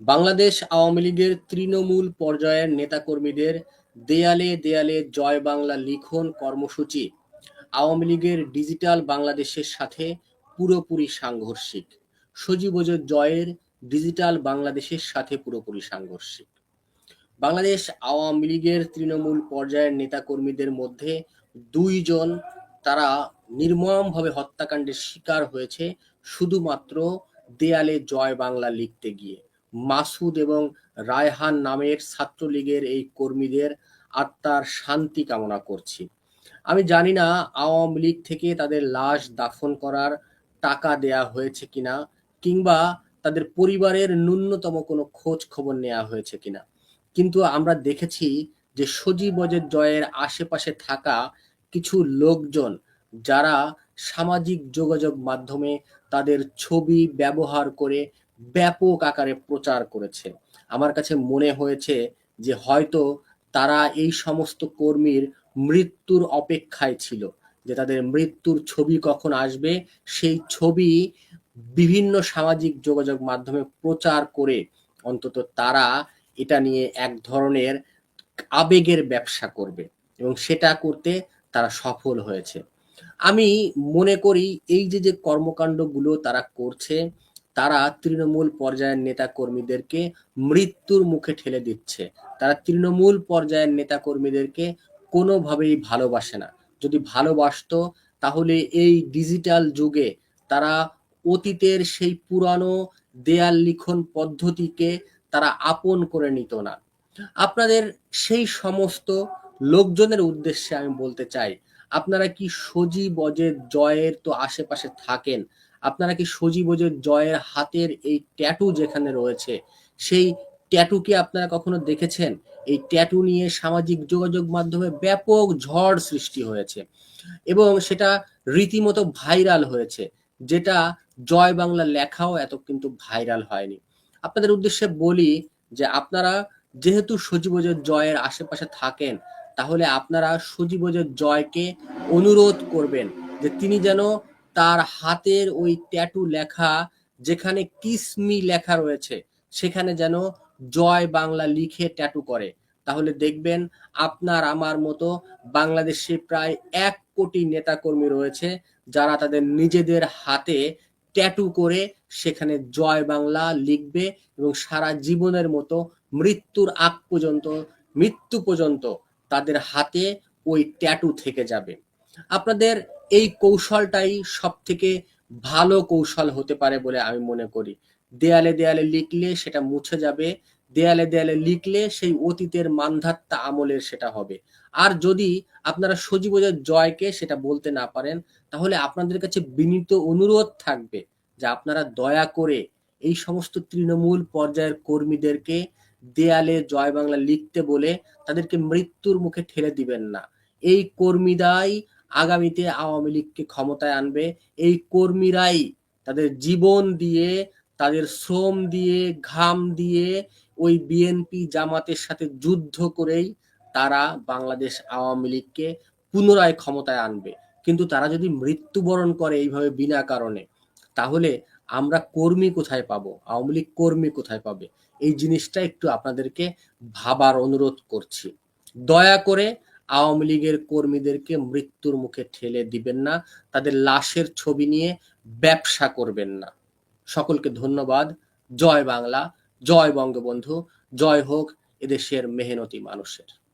বাংলাদেশ আওয়ামী লীগের তৃণমূল পর্যায়ের নেতাকর্মীদের দেয়ালে দেয়ালে জয় বাংলা লিখন কর্মসূচি। আওয়ামী লীগের ডিজিটাল বাংলাদেশের সাথে পুরোপুরি সাংঘর্ষিক। সজীবজের জয়ের ডিজিটাল বাংলাদেশের সাথে পুরোপুরি সাংঘর্ষিক। বাংলাদেশ আওয়ামী লীগের তৃণমূল পর্যায়ের নেতাকর্মীদের মধ্যে দুইজন তারা নির্মমভাবে হত্যাকাণ্ডের শিকার হয়েছে, শুধুমাত্র দেয়ালে জয় বাংলা লিখতে গিয়ে। মাসুদ এবং রায়হান নামের ছাত্রলীগের এই কর্মীদের আত্মার শান্তি কামনা করছি। আমি জানি না আওয়ামী লীগ থেকে তাদের লাশ দাফন করার টাকা দেয়া হয়েছে কিনা, কিংবা তাদের পরিবারের ন্যূনতম কোনো খোঁজ খবর নেওয়া হয়েছে কিনা। কিন্তু আমরা দেখেছি যে সজীবজের জয়ের আশেপাশে থাকা কিছু লোকজন যারা সামাজিক যোগাযোগ মাধ্যমে তাদের ছবি ব্যবহার করে ব্যাপক আকারে প্রচার করেছে। আমার কাছে মনে হয়েছে যে হয়তো তারা এই সমস্ত কর্মীর মৃত্যুর অপেক্ষায় ছিল, যে তাদের মৃত্যুর ছবি কখন আসবে, সেই ছবি বিভিন্ন সামাজিক যোগাযোগ মাধ্যমে প্রচার করে অন্তত তারা এটা নিয়ে এক ধরনের আবেগের ব্যবসা করবে এবং সেটা করতে তারা সফল হয়েছে। আমি মনে করি এই যে যে কর্মকাণ্ডগুলো তারা করছে তারা তৃণমূল পর্যায়ের নেতা কর্মীদেরকে মৃত্যুর মুখে ঠেলে দিচ্ছে। তারা তৃণমূল পর্যায়ের নেতা কর্মীদেরকে কোনোভাবেই ভালোবাসে না। যদি ভালোবাসতো, তাহলে এই ডিজিটাল যুগে তারা অতীতের সেই পুরানো দেয়াল লিখন পদ্ধতিকে তারা আপন করে নিত না। আপনাদের সেই সমস্ত লোকজনের উদ্দেশ্যে আমি বলতে চাই, আপনারা কি সজীব অজের জয়ের তো আশেপাশে থাকেন আপনারা কি সজীব অজের জয়ের হাতের এই ট্যাটু যেখানে রয়েছে, সেই ট্যাটু কি আপনারা কখনো দেখেছেন? এই ট্যাটু নিয়ে সামাজিক যোগাযোগ মাধ্যমে ব্যাপক ঝড় সৃষ্টি হয়েছে এবং সেটা রীতিমতো ভাইরাল হয়েছে, যেটা জয় বাংলা লেখাও এত কিন্তু ভাইরাল হয়নি। আপনাদের উদ্দেশ্যে বলি যে আপনারা যেহেতু সজীবজের জয়ের আশেপাশে থাকেন, তাহলে আপনারা সজীবজের জয়কে অনুরোধ করবেন যে তিনি যেন তার হাতের ওই ট্যাটু লেখা, যেখানে কিসমি লেখা রয়েছে, সেখানে যেন জয় বাংলা লিখে ট্যাটু করে। তাহলে দেখবেন আপনার, আমার মতো বাংলাদেশে প্রায় এক কোটি নেতাকর্মী রয়েছে, যারা তাদের নিজেদের হাতে ট্যাটু করে সেখানে জয় বাংলা লিখবে এবং সারা জীবনের মতো মৃত্যুর আগ পর্যন্ত, মৃত্যু পর্যন্ত তাদের হাতে ওই ট্যাটু থেকে যাবে। আপনাদের এই কৌশলটাই সব থেকে ভালো কৌশল হতে পারে বলে আমি মনে করি। দেয়ালে দেয়ালে লিখলে সেটা মুছে যাবে, দেয়ালে দেয়ালে লিখলে সেই অতীতের মানধাত্তা আমলের সেটা হবে। আর যদি আপনারা সজীবজের জয়কে সেটা বলতে না পারেন, তাহলে আপনাদের কাছে বিনীত অনুরোধ থাকবে যে আপনারা দয়া করে এই সমস্ত তৃণমূল পর্যায়ের কর্মীদেরকে দেয়ালে জয় বাংলা লিখতে বলে তাদেরকে মৃত্যুর মুখে ঠেলে দিবেন না। এই কর্মীরাই আগামীতে আওয়ামী লীগকে ক্ষমতায় আনবে। এই কর্মীরাই তাদের জীবন দিয়ে, তাদের শ্রম দিয়ে, ঘাম দিয়ে ওই বিএনপি জামাতের সাথে যুদ্ধ করেই তারা বাংলাদেশ আওয়ামী লীগকে পুনরায় ক্ষমতায় আনবে। কিন্তু তারা যদি মৃত্যুবরণ করে এইভাবে বিনা কারণে, তাহলে আমরা কর্মী কোথায় পাবো? আওয়ামী লীগ কর্মী কোথায় পাবে? এই জিনিসটা একটু আপনাদেরকে ভাবার অনুরোধ করছি। দয়া করে আওয়ামী লীগের কর্মীদেরকে মৃত্যুর মুখে ঠেলে দিবেন না, তাদের লাশের ছবি নিয়ে ব্যবসা করবেন না। সকলকে ধন্যবাদ। জয় বাংলা, জয় বঙ্গবন্ধু, জয় হোক এদেশের মেহনতি মানুষের।